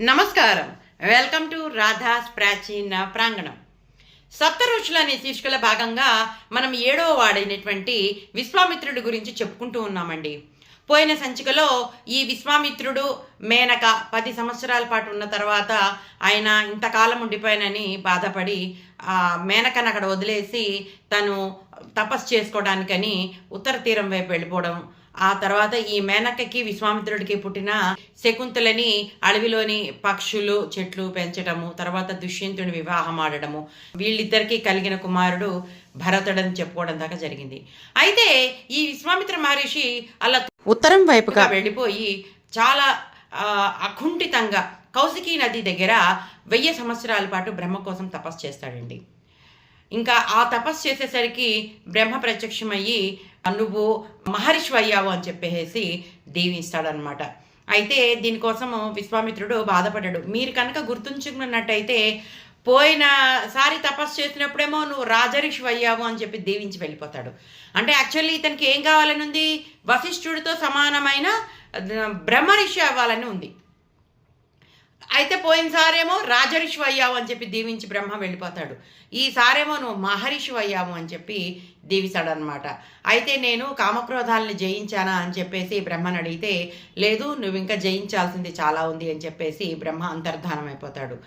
నమస్కారం. Welcome to Radha's ప్రాచీన ప్రాంగణం. సప్త ఋషులు అనే శీర్షికల భాగంగా మనం ఏడవ వాడైనటువంటి విశ్వామిత్రుడి గురించి చెప్పుకుంటూ ఉన్నామండి. పోయిన సంచికలో ఈ విశ్వామిత్రుడు మేనక పది సంవత్సరాల పాటు ఉన్న తర్వాత ఆయన ఇంతకాలం ఉండిపోయానని బాధపడి ఆ మేనకను అక్కడ వదిలేసి తను తపస్సు చేసుకోవడానికని ఉత్తర తీరం వైపు వెళ్ళిపోవడం ఆ తర్వాత ఈ మేనక్కకి విశ్వామిత్రుడికి పుట్టిన శకుంతలని అడవిలోని పక్షులు చెట్లు పెంచడము తర్వాత దుష్యంతుని వివాహం ఆడడము వీళ్ళిద్దరికీ కలిగిన కుమారుడు భరతుడని చెప్పుకోవడం దాకా జరిగింది. అయితే ఈ విశ్వామిత్ర మహర్షి అలా ఉత్తరం వైపుగా వెళ్ళిపోయి చాలా అకుంఠితంగా కౌశికీ నది దగ్గర వెయ్యి సంవత్సరాల పాటు బ్రహ్మ కోసం తపస్సు చేస్తాడండి. ఇంకా ఆ తపస్సు చేసేసరికి బ్రహ్మ ప్రత్యక్షమయ్యి నువ్వు మహర్షి అయ్యావు అని చెప్పేసి దీవిస్తాడనమాట. అయితే దీనికోసము విశ్వామిత్రుడు బాధపడ్డాడు. మీరు కనుక గుర్తుంచుకున్నట్టయితే పోయినసారి తపస్సు చేసినప్పుడేమో నువ్వు రాజరిషి అయ్యావు అని చెప్పి దీవించి వెళ్ళిపోతాడు. అంటే యాక్చువల్లీ ఇతనికి ఏం కావాలని ఉంది? వశిష్ఠుడితో సమానమైన బ్రహ్మరిషి అవ్వాలని ఉంది. అయితే పోయినసారేమో రాజరిషి అయ్యావు అని చెప్పి దీవించి బ్రహ్మ వెళ్ళిపోతాడు. ఈసారేమో నువ్వు మహర్షి అయ్యావు అని చెప్పి దీవిస్తాడనమాట అయితే నేను కామక్రోధాలని జయించానా అని చెప్పేసి బ్రహ్మను అడిగితే లేదు నువ్వు ఇంకా జయించాల్సింది చాలా ఉంది అని చెప్పేసి బ్రహ్మ అంతర్ధానం అయిపోతాడు.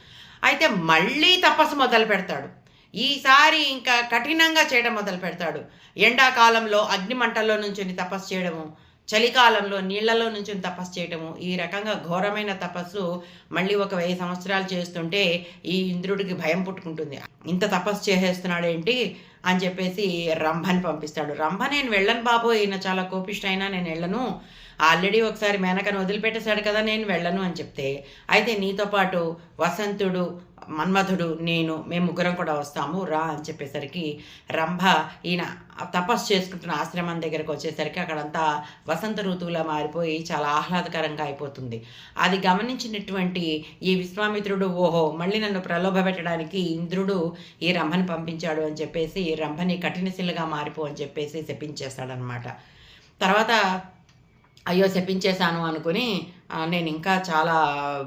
అయితే మళ్ళీ తపస్సు మొదలు పెడతాడు. ఈసారి ఇంకా కఠినంగా చేయడం మొదలు పెడతాడు. ఎండాకాలంలో అగ్నిమంటల్లో నుంచి తపస్సు చేయడము చలికాలంలో నీళ్ళలో నుంచి తపస్సు చేయటము. ఈ రకంగా ఘోరమైన తపస్సు మళ్ళీ ఒక వెయ్యి సంవత్సరాలు చేస్తుంటే ఈ ఇంద్రుడికి భయం పుట్టుకుంటుంది. ఇంత తపస్సు చేసేస్తున్నాడు ఏంటి అని చెప్పేసి రంభని పంపిస్తాడు. రంభ నేను వెళ్ళను బాబు ఈయన చాలా కోపిష్ట అయినా నేను వెళ్ళను. ఆల్రెడీ ఒకసారి మేనకను వదిలిపెట్టేశాడు కదా నేను వెళ్ళను అని చెప్తే అయితే నీతో పాటు వసంతుడు మన్మధుడు నేను మేము ముగ్గురం కూడా వస్తాము రా అని చెప్పేసరికి రంభ ఈయన తపస్సు చేసుకుంటున్న ఆశ్రమం దగ్గరకు వచ్చేసరికి అక్కడంతా వసంత ఋతువులా మారిపోయి చాలా ఆహ్లాదకరంగా అయిపోతుంది. అది గమనించినటువంటి ఈ విశ్వామిత్రుడు ఓహో మళ్ళీ నన్ను ప్రలోభ పెట్టడానికి ఇంద్రుడు ఈ రంభని పంపించాడు అని చెప్పేసి రంభని కఠినశిలగా మారిపో అని చెప్పేసి శపించేస్తాడనమాట తర్వాత అయ్యో శపించేశాను అనుకుని నేను ఇంకా చాలా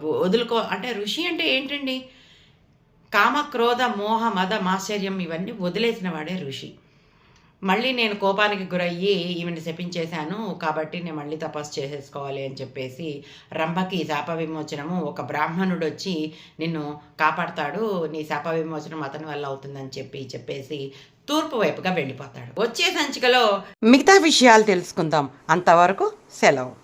వదులుకో అంటే ఋషి అంటే ఏంటండి? కామ క్రోధ మోహ మద మాశ్చర్యం ఇవన్నీ వదిలేసిన వాడే ఋషి. మళ్ళీ నేను కోపానికి గురయ్యి ఈమెను శపించేశాను కాబట్టి నేను మళ్ళీ తపస్సు చేసేసుకోవాలి అని చెప్పేసి రంభకి శాప విమోచనము ఒక బ్రాహ్మణుడు వచ్చి నిన్ను కాపాడతాడు నీ శాప విమోచనం అతని వల్ల అవుతుందని చెప్పి చెప్పేసి తూర్పు వైపుగా వెళ్ళిపోతాడు. వచ్చే సంచికలో మిగతా విషయాలు తెలుసుకుందాం. అంతవరకు Hello.